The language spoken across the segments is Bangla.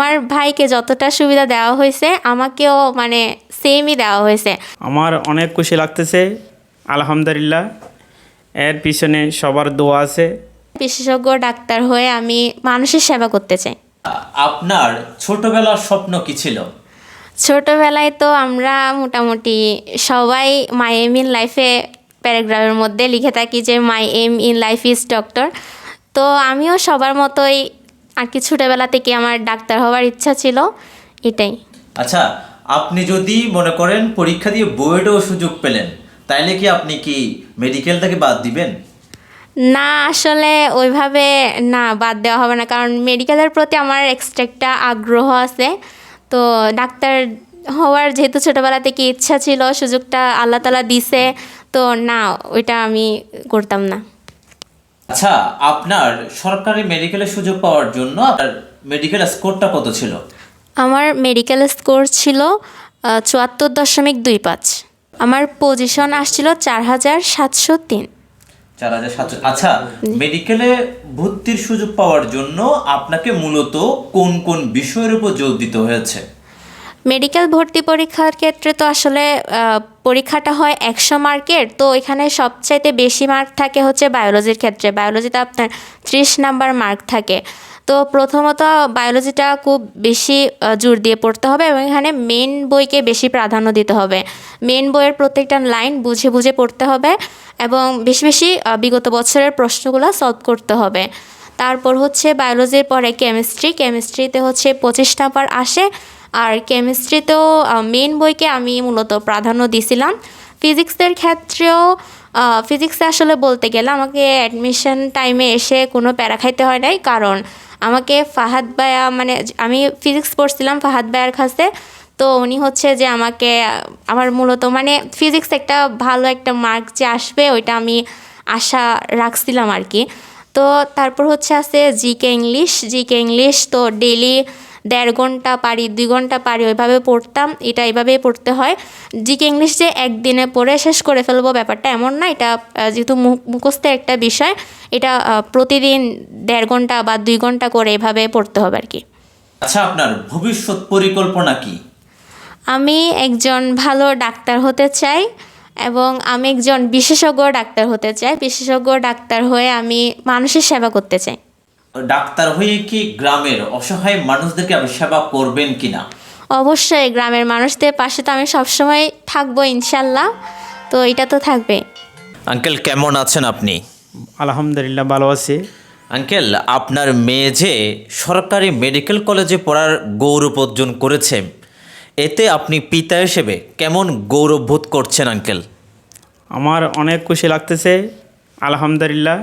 আমার ভাইকে যতটা সুবিধা দেওয়া হয়েছে আমাকেও মানে সেমই দেওয়া হয়েছে। আমার অনেক খুশি লাগতেছে আলহামদুলিল্লাহ। এর পিছনে সবার দোয়া আছে। বিশেষজ্ঞ ডাক্তার হয়ে আমি মানুষের সেবা করতে চাই। আপনার ছোটবেলার স্বপ্ন কি ছিল? ছোটোবেলায় তো আমরা মোটামুটি সবাই মাই এম ইন লাইফে প্যারাগ্রাফের মধ্যে লিখে থাকি যে my aim in life is doctor তো আমিও সবার মতোই আর কি ছোটোবেলা থেকে আমার ডাক্তার হওয়ার ইচ্ছা ছিল এটাই। আচ্ছা আপনি যদি মনে করেন পরীক্ষা দিয়ে বুয়েটেও সুযোগ পেলেন তাইলে কি আপনি কি মেডিকেলটাকে বাদ দিবেন? না আসলে ওইভাবে না বাদ দেওয়া হবে না। কারণ মেডিকেলের প্রতি আমার এক্সট্রা একটা আগ্রহ আছে। তো ডাক্তার হওয়ার যেহেতু ছোটোবেলা থেকে ইচ্ছা ছিল সুযোগটা আল্লাহ তালা দিছে তো না ওইটা আমি করতাম না। আচ্ছা আপনার সরকারি মেডিকেলের সুযোগ পাওয়ার জন্য আপনার মেডিকেল স্কোরটা কত ছিল? আমার মেডিকেল স্কোর ছিল চুয়াত্তর দশমিক দুই পাঁচ। আমার পজিশন আসছিল চার হাজার সাতশো তিন। চার হাজার সাতশো আচ্ছা মেডিকেলে ভর্তির সুযোগ পাওয়ার জন্য আপনাকে মূলত কোন কোন বিষয়ের উপর জোর দিতে হয়েছে? মেডিকেল ভর্তি পরীক্ষার ক্ষেত্রে তো আসলে পরীক্ষাটা হয় একশো মার্কের, তো এখানে সবচাইতে বেশি মার্ক থাকে হচ্ছে বায়োলজির ক্ষেত্রে। বায়োলজিতে আপনার ত্রিশ নাম্বার মার্ক থাকে। তো প্রথমত বায়োলজিটা খুব বেশি জোর দিয়ে পড়তে হবে এবং এখানে মেন বইকে বেশি প্রাধান্য দিতে হবে। মেন বইয়ের প্রত্যেকটা লাইন বুঝে বুঝে পড়তে হবে এবং বেশি বেশি বিগত বছরের প্রশ্নগুলো সলভ করতে হবে। তারপর হচ্ছে বায়োলজির পরে কেমিস্ট্রি কেমিস্ট্রিতে হচ্ছে পঁচিশ নাম্বার আসে। আর কেমিস্ট্রিতেও মেন বইকে আমি মূলত প্রাধান্য দিছিলাম। ফিজিক্সের ক্ষেত্রেও ফিজিক্সে আসলে বলতে গেলে আমাকে অ্যাডমিশন টাইমে এসে কোনো প্যারা খাইতে হয় নাই। কারণ আমাকে ফাহাদ ভাইয়া মানে আমি ফিজিক্স পড়ছিলাম ফাহাদ ভাইয়ার কাছে। তো উনি হচ্ছে যে আমাকে, আমার মূলত মানে ফিজিক্স একটা ভালো একটা মার্ক যে আসবে, ওইটা আমি আশা রাখছিলাম আর কি। তো তারপর হচ্ছে আছে জিকে ইংলিশ জিকে ইংলিশ তো ডেলি দেড় ঘণ্টা পারি দুই ঘণ্টা পারি ওইভাবে পড়তাম এটা এইভাবেই পড়তে হয়। জিকে ইংলিশ যে একদিনে পড়ে শেষ করে ফেলব ব্যাপারটা এমন না এটা যেহেতু মুখস্থের একটা বিষয় এটা প্রতিদিন দেড় ঘণ্টা বা দুই ঘণ্টা করে এভাবে পড়তে হবে আর কি। আচ্ছা আপনার ভবিষ্যৎ পরিকল্পনা কি? আমি একজন ভালো ডাক্তার হতে চাই এবং আমি একজন বিশেষজ্ঞ ডাক্তার হতে চাই। বিশেষজ্ঞ ডাক্তার হয়ে আমি মানুষের সেবা করতে চাই। ডাক্তার হয়ে কি গ্রামের অসহায় মানুষদেরকে আপনি সেবা করবেন কিনা? অবশ্যই গ্রামের মানুষদের পাশে তো আমি সবসময় থাকব ইনশাল্লাহ তো এটা তো থাকবে। আঙ্কেল কেমন আছেন আপনি? আলহামদুলিল্লাহ ভালো আছি। আঙ্কেল আপনার মেয়ে যে সরকারি মেডিকেল কলেজে পড়ার গৌরব অর্জন করেছে এতে আপনি পিতা হিসেবে কেমন গৌরব বোধ করছেন আঙ্কেল? আমার অনেক খুশি লাগতেছে আলহামদুলিল্লাহ।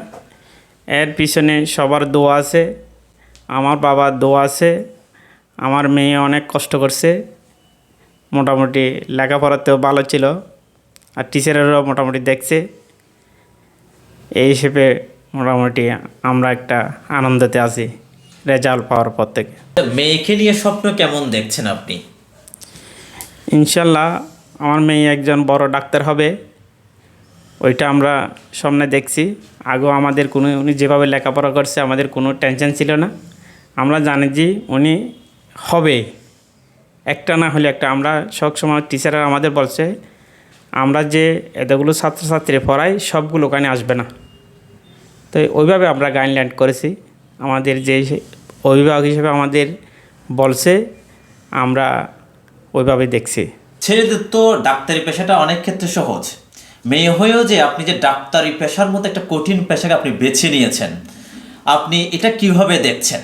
এর পিছনে সবার দোয়া আছে আমার বাবার দোয়া আছে আমার মেয়ে অনেক কষ্ট করছে মোটামুটি লেখাপড়াতেও ভালো ছিল আর টিচারেরও মোটামুটি দেখছে। এই হিসেবে মোটামুটি আমরা একটা আনন্দতে আছি রেজাল্ট পাওয়ার পর থেকে। মেয়েকে নিয়ে স্বপ্ন কেমন দেখছেন আপনি? ইনশাল্লাহ আমার মেয়ে একজন বড় ডাক্তার হবে ওইটা আমরা সামনে দেখছি। আগেও আমাদের কোনো, উনি যেভাবে লেখাপড়া করছে, আমাদের কোনো টেনশন ছিল না। আমরা জানি যে উনি হবে। একটা না হলে একটা, আমরা সবসময় টিচাররা আমাদের বলছে, আমরা যে এতগুলো ছাত্রছাত্রী পড়াই, সবগুলো ওখানে আসবে না। তো ওইভাবে আমরা গাইডলাইন করেছি। আমাদের যে অভিভাবক হিসেবে আমাদের বলছে, আমরা ওইভাবে দেখছি। ছেলেদের তো ডাক্তারি পেশাটা অনেক ক্ষেত্রে সহজ। মেয়ে হয়েও যে আপনি যে ডাক্তারি পেশার মতো একটা কঠিন পেশাকে আপনি বেছে নিয়েছেন, আপনি এটা কীভাবে দেখছেন?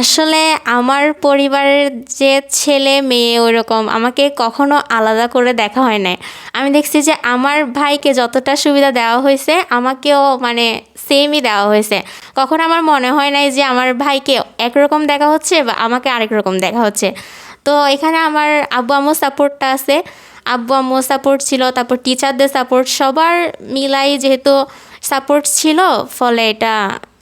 আসলে আমার পরিবারের যে ছেলে মেয়ে ওইরকম, আমাকে কখনো আলাদা করে দেখা হয় নাই। আমি দেখছি যে আমার ভাইকে যতটা সুবিধা দেওয়া হয়েছে, আমাকেও মানে সেমই দেওয়া হয়েছে। কখনো আমার মনে হয় নাই যে আমার ভাইকে একরকম দেখা হচ্ছে বা আমাকে আরেক রকম দেখা হচ্ছে। তো এখানে আমার আব্বু আম্মু সাপোর্টটা আছে। আব্বু আম্মু সাপোর্ট ছিল তারপর টিচারদের সাপোর্ট সবার মিলাই যেহেতু সাপোর্ট ছিল ফলে এটা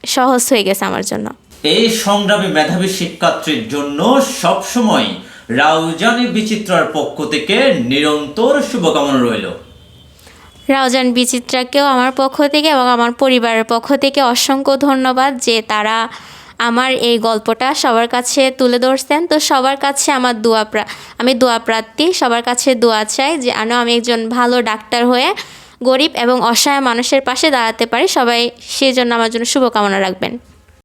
সহজ হয়ে গেছে আমার জন্য। এই সংগ্রামী মেধাবী শিক্ষার্থীর জন্য সবসময় রাউজানি বিচিত্রার পক্ষ থেকে নিরন্তর শুভকামনা রইল। রাউজান বিচিত্রাকেও আমার পক্ষ থেকে এবং আমার পরিবারের পক্ষ থেকে অসংখ্য ধন্যবাদ যে তারা আমার এই গল্পটা সবার কাছে তুলে ধরছেন। তো সবার কাছে আমার দোয়া আমি দোয়া প্রার্থী, সবার কাছে দোয়া চাই যে আনো আমি একজন ভালো ডাক্তার হয়ে গরিব এবং অসহায় মানুষের পাশে দাঁড়াতে পারি। সবাই সেই জন্য আমার জন্য শুভকামনা রাখবেন।